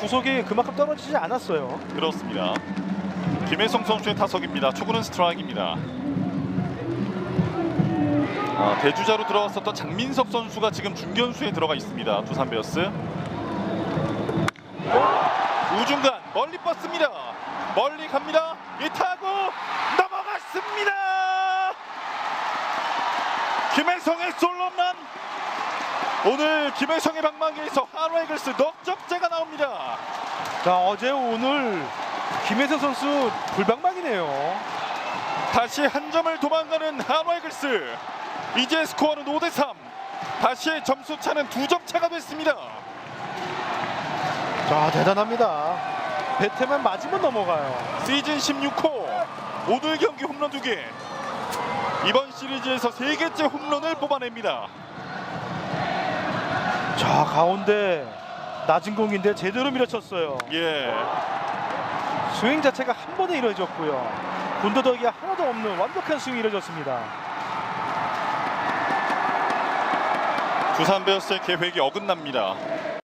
구속이 그만큼 떨어지지 않았어요. 그렇습니다. 김혜성 선수의 타석입니다. 초구는 스트라이크입니다. 아, 대주자로 들어왔었던 장민석 선수가 지금 중견수에 들어가 있습니다. 두산 베어스. 우중간 멀리 뻗습니다. 멀리 갑니다. 이 타구 넘어갔습니다. 김혜성의 솔로만 오늘 김혜성의 방망이에서 한화 이글스 넉적자가 나옵니다. 자 어제 오늘 김혜성 선수 불방망이네요. 다시 한 점을 도망가는 한화 이글스 이제 스코어는 5대 3 다시 점수 차는 두 점 차가 됐습니다 자 대단합니다. 배트만 맞으면 넘어가요. 시즌 16호 오늘 경기 홈런 2개 이번 시리즈에서 세 개째 홈런을 뽑아냅니다 자 가운데 낮은 공인데 제대로 밀어쳤어요. 예 스윙 자체가 한 번에 이루어졌고요. 군더더기 하나도 없는 완벽한 스윙이 이루어졌습니다. 두산 베어스의 계획이 어긋납니다